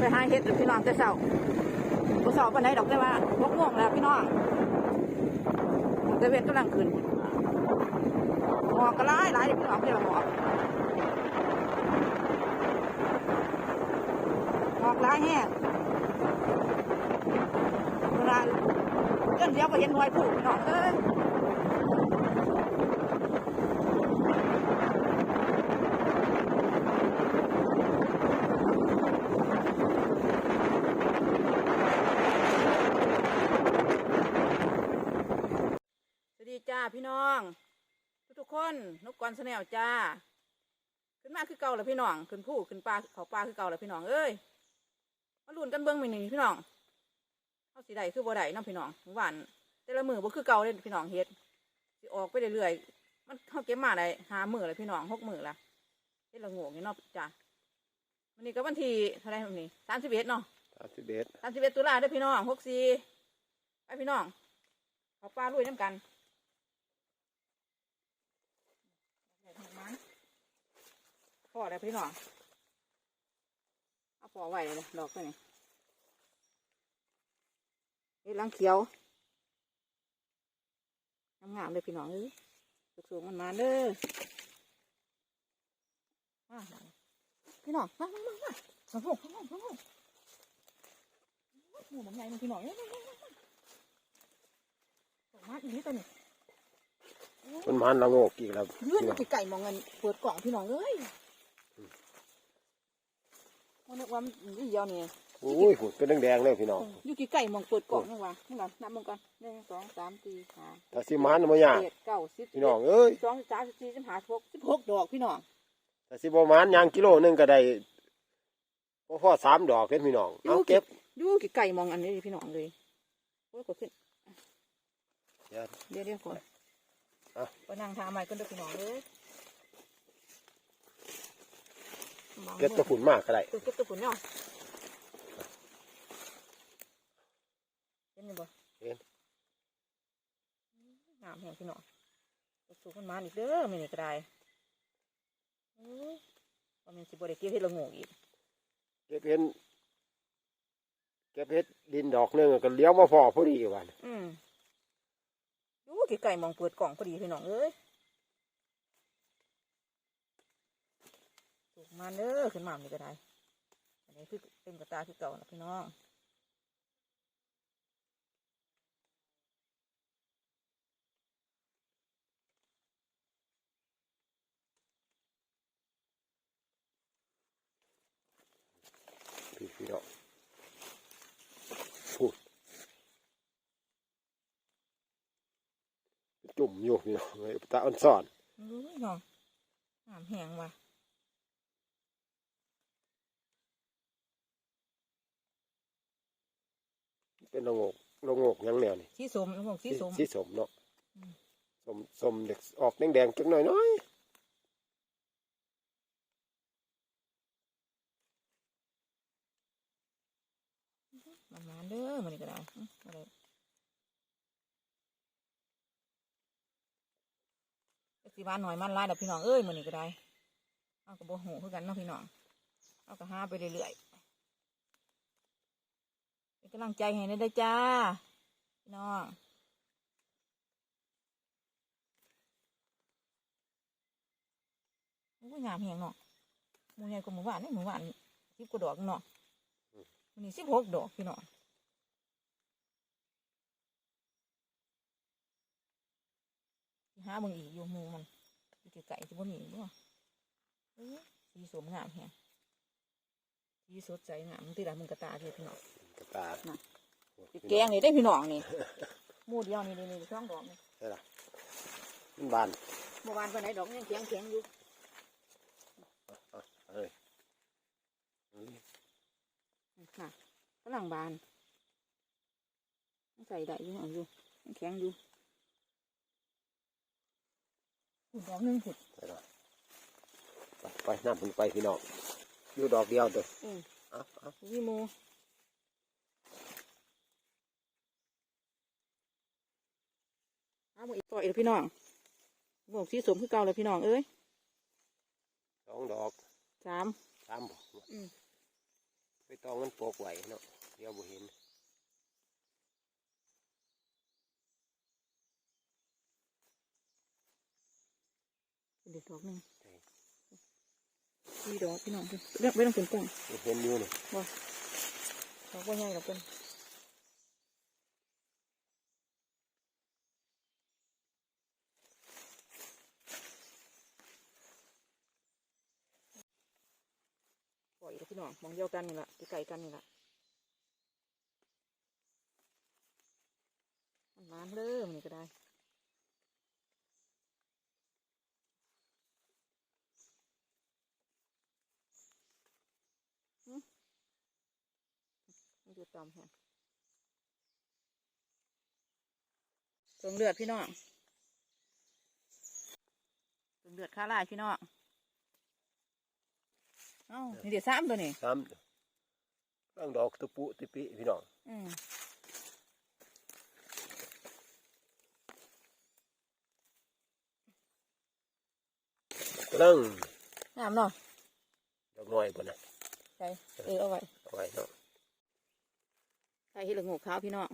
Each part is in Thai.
ไปหาเห็ดพี่น้องแต่เช้าบ่เช้าปานใดดอกแต่ว่าหกโมงแล้วพี่น้องแต่เวทกำลังขึ้นหมอกก็หลายหลายเด้อพี่น้องเดี๋ยวหมอกหมอกหลายแห้งเวลาเกินเดียวก็เห็นหน่วยผู้พี่น้องเอ้ย สวัสดีจ้าพี่น้อง ทุกทุกๆ คนนกกรสแนลจ้า ขึ้นมาคือเก่าแล้วพี่น้อง ขึ้นผู้ขึ้นปลาเขาปลาคือเก่าแล้วพี่น้องเอ้ยมาลุ้นกันเบิ้งมือหนึ่งพี่น้องเอาสีใดคือบ่ได้เน้องพี่น้องหวานแต่ละมือบ่คือเก่าเลยพี่น้องเฮ็ดสิออกไปเรื่อยๆมันเขาเก็บมาได้หามือเลยพี่น้องหกมือละเฮ็ดละโงกนี่เนาะจ้าวันนี้ก็วันที่เท่าไหรวันนี้สามสิบเอ็ดเนาะสามสิบเอ็ดสามสิบเอ็ดตุลาเด้อพี่น้องหกสี่ไปพี่น้องเขาปลาลุยน้ำกันได้ทางมัน พอแล้วพี่น้องเอาปอไว้เลยดอกไปนี่เฮ็ดหลังเขียวงามๆเลยพี่น้องเอ้ยสูงๆมันมาเด้อมาพี่น้องมามามามาสองหกสองหกสองหกหมูมันใหญ่มันพี่น้องเอ้ยสองมาอีกนิดตัวนี้มันมันละโงกอีกแล้วเลื่อนไปไก่มองเงินเปิดกล่องพี่น้องเอ้ย วันนึกว่ามันอีเดียวนี่โอ้ยหุ่นเป็นแดงๆเลยพี่น้องอยู่กี่ไก่มองเปิดกล่องนี่วะนี่วะนับมองกันหนึ่งสองสามสี่ห้าถ้าสิมันบ่ยากเจ็ดเก้าสิบพี่น้องเอ้ยสองสิบสามสิบสี่สิบห้าสิบหกสิบหกดอกพี่น้องถ้าสิบ่มันยางกิโลหนึงก็ได้บ่พอสามดอกเด้พี่น้องเอาเก็บอยู่กี่ไก่มองอันนี้พี่น้องเลยโอ้ยกดขึ้นเดี๋ยวเดี๋ยวเดี๋ยวก่อนอะไปนั่งทาใหม่กันเด้อพี่น้องเอ้ย เก็บตะฝุ่นมากก็ได้ตัวเก็บตัวผุนเนาะเห็นไหมบ่เห็นงามแห่งพี่น้องตัวสูงมันมาอีกเด้อไม่นี่ก็ได้โอ้ยว่ามันสิบ่ได้เก็บเฮ็ดละโงกอีกเก็บเห็นเก็บเห็ดดินดอกหนึงก็เลี้ยวมาพอพอดีวันอืมดูไก่มองเปิดกล่องพอดีพี่น้องเอ้ยสูง มาเด้อขึ้นมานี่ก็ได้อันนี้คือเต็มกระตาคือเก่านะพี่น้องพี่พี่น้องพูดจุ่มอยู่พี่น้องเลยตาอ่อนซ่อนรู้ยน้องงามแหงว่ะ เป็นละโงกละโงกหยังแนวนี่สีสมละโงกสีสม สีสมเนาะอืม สมสมเด็กออกแดงๆจักหน่อยน้อยมันมาเด้อมันนี่ก็ได้อื้ออะไรจักสิบ้านหน่อยมันหลายดอกพี่น้องเอ้ยมันนี่ก็ได้เอากระบอกหูคือกันเนาะพี่น้องเอากระห้าไปเรื่อยๆ เป็นกำลังใจให้ได้จ้าพี่น้องโอ้ยงามแหงเนาะหมูใหญ่กว่าหมูหวานนี่หมูหวานสิบกว่าดอกเนาะวันนี้สิบหกดอกพี่น้องหาเบิ่งอีกอยู่หมูมันอยู่ไกลๆจะบ่มีบ่เอ้ยสีสมงามแฮะสีสดใสงามมันติดอะมึงกระตาเด้อพี่น้อง กระตาน่ะสิแกงนี่ได้พี่น้องนี่หมูเดียวนี่นี่นี่ช่องดอกนี่ใช่ละมันบานเมื่อวานไปไหนดอกยังแข็งแข็งๆอยู่เอ้ยน่ะกำลังบานยังใส่ได้อยู่เอาอยู่ยังแข็งอยู่ขุดดอกหนึงขุดใช่ละไปไปน้ำมันไปพี่น้องอยู่ดอกเดียวเด้ออืมเอาเอานี่โม เอาหมดอีกต่ออีกแล้วพี่น้องบอกสีสมคือเก่าเลยพี่น้องเอ้ยสองดอกสามสามบ่อืมไปตองมันปกไหวเนาะเดี๋ยวบ่เห็นเด็ดดอกหนึ่งใช่สี่ดอกพี่น้องเลือกไม่ต้องเป็นกล้องเห็นอยู่นี่ดอกว่าใหญ่ดอกเป็นปล่ องมองเดียวกันนี่แหละไกลๆกันนี่แหละมันน้ำเริ่มนี่ก็ได้มันอยู่ต่ำแฮะเติมเลือดพี่น้องเติมเลือดข้าลายพี่น้อง เอ้านี่เดี๋ยวซ้ำตัวนี่ซ้ำร่างดอกตะปุตะปิพี่น้องอืมกำลังงามเนาะดอกน้อยบ่นะใช่เออเอาไว้เอาไว้เนาะใส่ให้เหลืองหกขาวพี่น้อง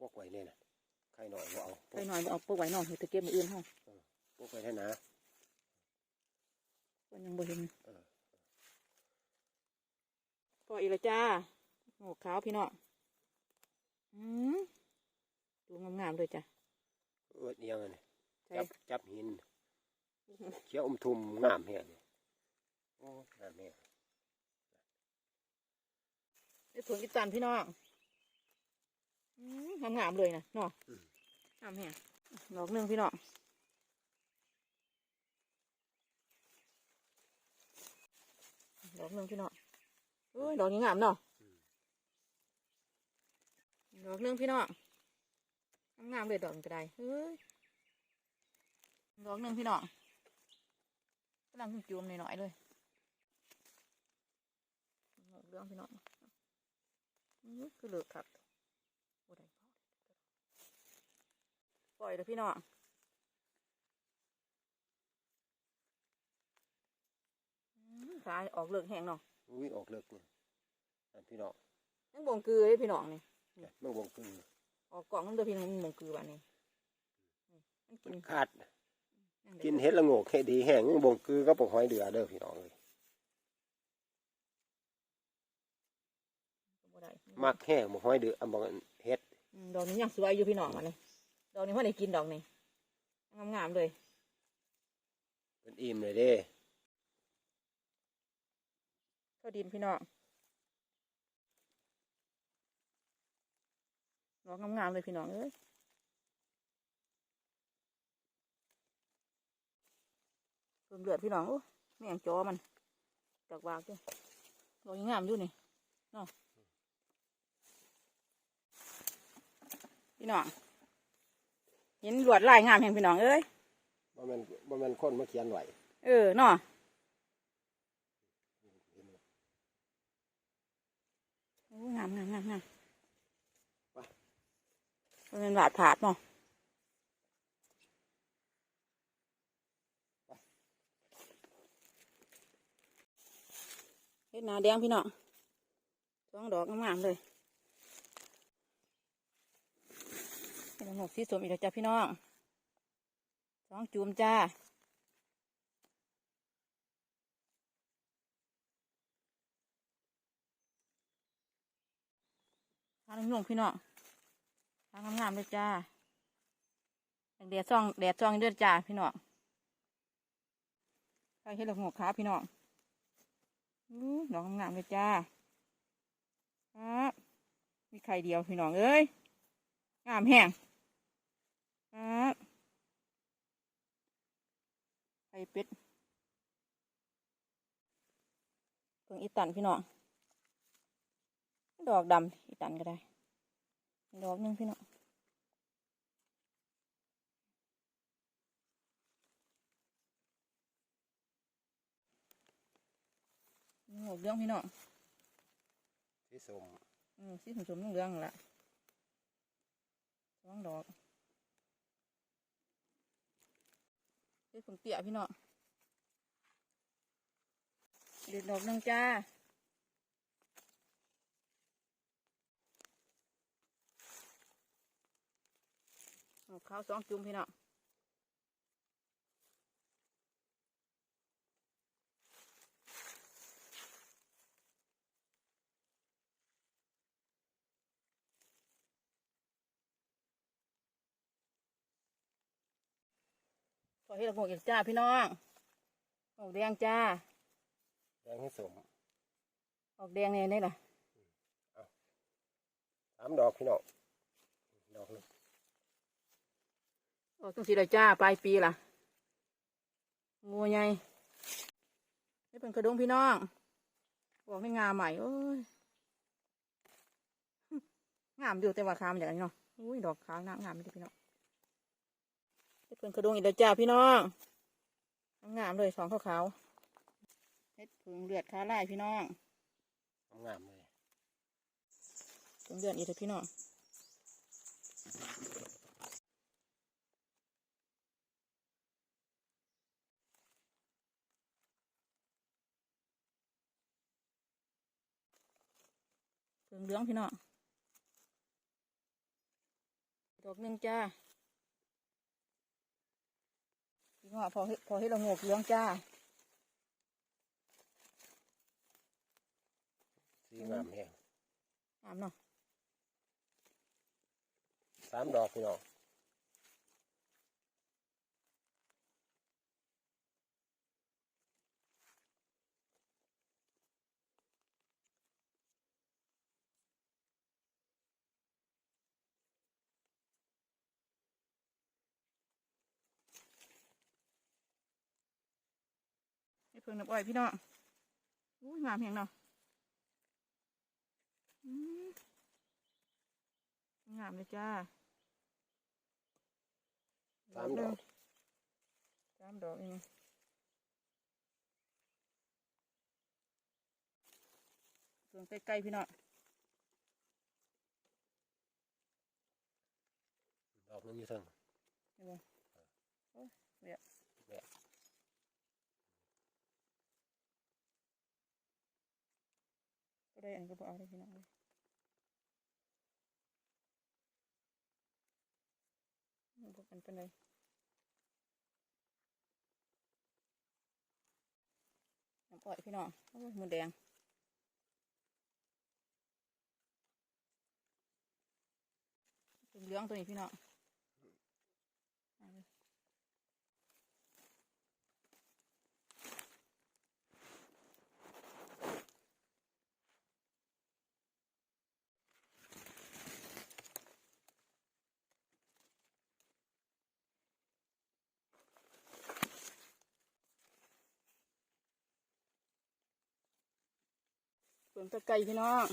ปกไว้เนี่ยนะไข่หน่อยบ่เอาใส่หน่อยบ่เอาพวกไว้น้องเห็ดตะเกียบมืออื่นห้องปกไว้ให้นะมันยังบ่เห็นเออก็อีกแล้วจ้าหกขาวพี่น้องอืมดูงามๆเลยจ้ะ เอิดเอียงอันนี้ใช่ จับจับหินเขียวอมทุมงามแฮงนี่โอ้งามแฮงไอ้ผลกิตันพี่น้องอืมงามๆเลยนะเนาะงามแฮะดอกหนึ่งพี่น้องดอกหนึ่งพี่น้องเอ้ยดอกนี้งามเนาะดอกหนึ่งพี่น้องงามเลยดอกนี้ก็ไดเฮ้ยดอกหนึ่งพี่น้องกำลังจุ่มหน่อยๆเลยดอกเรื่องพี่น้องคือเหลือครับโอ้ได้ ปล่อยเลยพี่น้องอื้อขาออกเลือกแห้งเนาะอุ้ยออกเลิกนี่อันพี่น้องยังบ่งกือเลยพี่น้องนี่เนี่ยเมื่อวงคือออกกล่องมันเด้อพี่น้องมันบ่งกือบ้านนี้นี่มันกินขาดยังได้กินเห็ดละโงกเห็ดดีแห้งบงคือก็ปกหอยเดือเด้อพี่น้องเลยบ่ได้มักแห้งบกหอยเดืออันบอกเห็ดอืมดอกนี้ยังสวยอยู่พี่น้องอันนี้ด อกนี้พอได้กินดอกนี้งามๆเลยเป็นอิ่มเลยเด้เข้าดินพี่น้องดอกงามๆเลยพี่น้องเอ้ยเพิ่มเลือดพี่น้องโอ้แม่งจอมันจากวากด้วยดอกยังงามอยู่นี่เนาะพี่น้อง เห็นลวดลายงามแห่งพี่น้องเอ้ยบ่แมันบ่แมันคนมาเขียนไว้เออเนาะโอ้งามงามงามงามมันเป็นบาดผาดเนาะเฮ็ดหนาแดงพี่น้องสองดอกงามๆเลย เป็นหกสีสมอีกแล้วจ้ะพี่น้องสองจูมจ้าทางนุ่งพี่น้องทางงามๆเลยจ้าแดดซ่องแดดซ่องเดือดจ้าพี่น้องใครเห็นหลักหัวขาพี่น้องอู้ดอกงามเลยจ้าครับมีไข่เดียวพี่น้องเอ้ยงามแห้ง ไข่เป็ดเพิ่งอีตันพี่น้อง ดอกดำอีตันก็ได้ ดอกหนึงพี่น้องหกเรื่องพี่น้องสีสมอืมสีสมสมๆเรื่องๆนั่นละสองดอก เด็ดผงเตี่ยพี่น้องเด็ดดอกนึงจ้าเอาข้าวสองจุ่มพี่น้อง ขอให้ละโงกอีกจ้าพี่น้องออกแดงจ้าแดงให้สมออกแดงเนี่ยนี่ล่ะสามดอกพี่น้องดอกหนึงออกตั้งสีเลยจ้าปลายปีล่ะงูใหญ่นี่เป็นกระดงพี่น้องออกในงาใหม่โอ้ยงามอยู่แต่ว่าคามอย่างนี้เนาะอุ้ยดอกขาวงามงามเลยพี่น้องนี่ เป็นกระดงอีกแล้วจ้าพี่น้องงามเลยสองขาวๆเฮ็ดผึ่งเลือดคาไล่พี่น้องงามเลยผึ่งเลือดอีกเลยพี่น้องผึ่งเหลืองพี่น้องดอกหนึ่งจ้า พี่น้องพอให้พอให้เราโงกเหลืองจ้าสีงามแห้งงามเนาะสามดอกพี่น้อง นี่เพิ่งน้ำอ้อยพี่น้องอุ้ยงามแหงเนาะอืมงามเลยจ้าสามดอกสามดอกเองส่วนใกล้ๆพี่น้องดอกหนึงอยู่เทิงเห็นบ่โอ้ยเบีย แบะ ก็ ได้ อันก็บเอาได้พี่น้องเลยบอกกันเป็นไรน้ำอ้อยพี่น้องโอ้ยมือแดงเป็นเหลืองตัวนี้พี่น้อง เปลืองตะไคร้พี่น้อง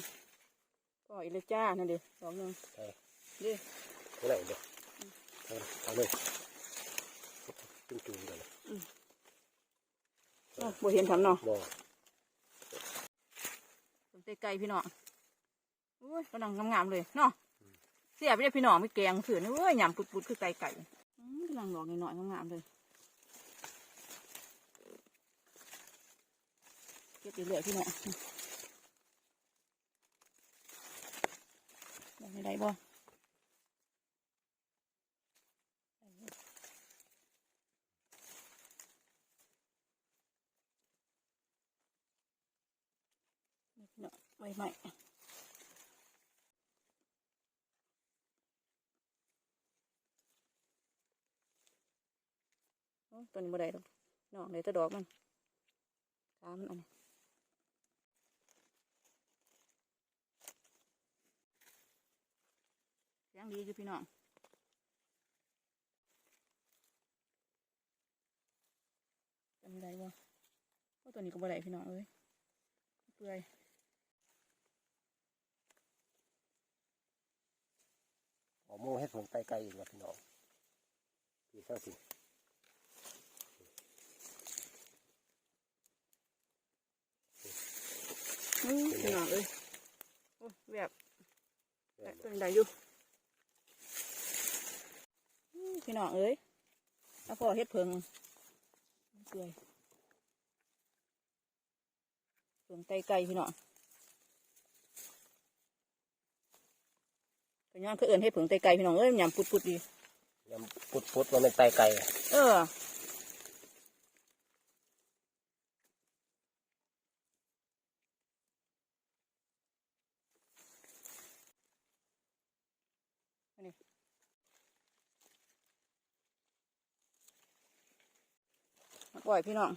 ก็อีกเลยจ้านั่นเดีดอกหนึ่งใช่เดิเท่าไหร่เด้อเอาเอาเลยจุ่มจุ่มๆกันโอ้บ่เห็นทำเนาะบ่เปลืองตะไคร้พี่น้องโอ้ยกำลังงามๆเลยเนาะเสียไปได้พี่น้องไม่แกงเสือนี่เว้ยยำปุดๆคือไก่ไก่อืมกำลังดอกหน่อยๆงามๆเลยเก็บเรื่อยๆพี่น้อง ได้ไม่ได้บ่เนาะใบใหม่ตัวนี้บ่ได้ดอกเนาะเลยแตะดอกมันขามันอันนี้เสียง ดีอยู่พี่น้องจำได้บ่โอ้ตัวนี้ก็บ่ได้พี่น้องเอ้ยเปื่อยเอาโม่ให้ผมไกลๆอีกว่าพี่น้องพี่เท่าสิอืมพี่น้องเอ้ยโอ้ยแบบแม่นบ่เป็นไดอยู่อืม พี่น้องเอ้ยแล้วพอเฮ็ดเพิงเปื่อยเปลืองไตไก่พี่น้องก็ย้อนคือเอินให้เปลืองไตไก่พี่น้องเอ้ยมันยำปุดๆดียำปุดปุดๆว่ามันไตไก่เออ มาปล่อยพี่น้อง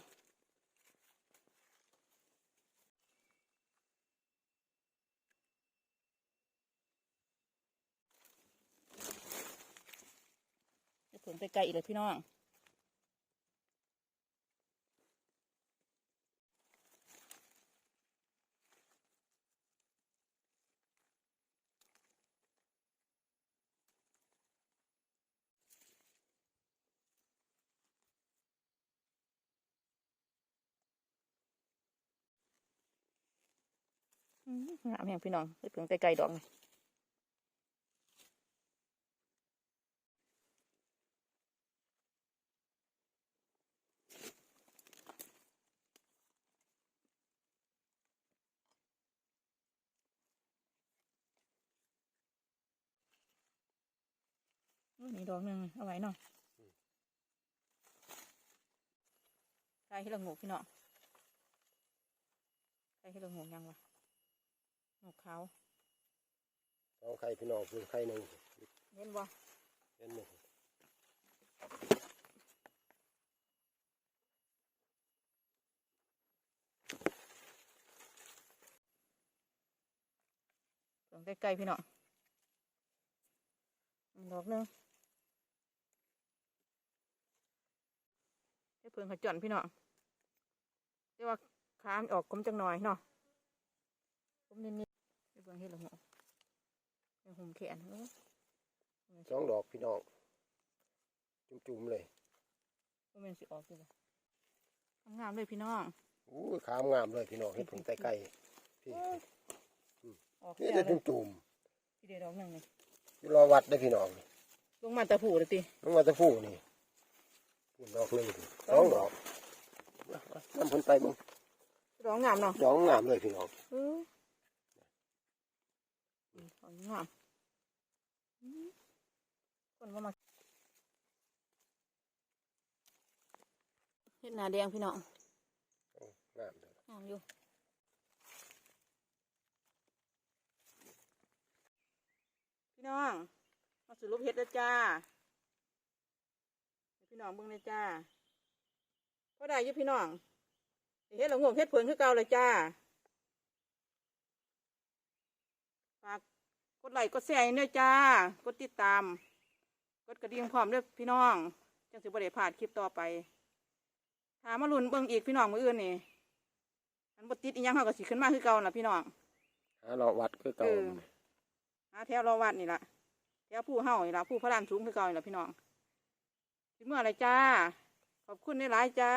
จะถึงไปไกลอีกเลยพี่น้อง งามแห่งพี่น้องไปถึงไกลๆดอกเลยอู้นี่ดอกหนึ่งเอาไว้เนาะใส่ให้เรางูพี่น้องใส่ให้เรางูยังวะ งูขาวสองไข่พี่น้องคือไข่หนึ่งเห็นบ่เป็นหนึ่งลงใกล้ๆพี่น้องอีกดอกหนึงให้เพิ่งขจรพี่น้องเรียกว่าขามนออกกลมจังหน่อยเนาะกลมนิด ๆให้เพิ่งเห็ดละหัวเป็นหุ่มแขนเออสองดอกพี่น้อง จุ่มๆเลยบ่แมันสิออกเลยงามๆเลยพี่น้องอู้ยขามงามเลยพี่น้องเห็ดผงไตไก่พี่ออกนี่แค่จะเลยจุ่มพี่เดียวดอกหนึ่งเลยๆอยู่รอวัดได้อพี่น้องลงมาตะผูเลยติน้องมาตะฟูนี่พูดดอกหนึ่งสองดอกน้ำผลไตมึงดอกงามเนาะดอกงามเลยพี่น้อง เอออืมดอกงามอืมคนว่ามาเห็ดหนาแดงพี่น้องงามเลยงามอยู่พี่น้องมาสรุปเห็ดแล้วจ้าให้พี่น้องเบิ่งเลยจ้าพอได้อยุพี่น้องได้เห็ดหลงงเห็ดเผิงคือเก่าเลยจ้าฝาก กดไลค์กดแชร์ให้ด้วยจ้ากดติดตาม กดกระดิ่งพร้อมด้วยพี่น้องจังสิบ่ได้พลาดคลิปต่อไปถามมาลุ้นเบิ่งอีกพี่น้องมื้ออื่นนี่อันบติดอีหยังเขาก็สิขึ้นมาคือเก่าล่ะพี่น้องหาเราวัดคือเก่าเออหาแถวรอวัดนี่ล่ะแถวผู้เฮานี่ล่ะผู้พระลานสูงคือเก่านี่ล่ะพี่น้องสิเมื่อไรจ้า ขอบคุณในหลายๆจ้า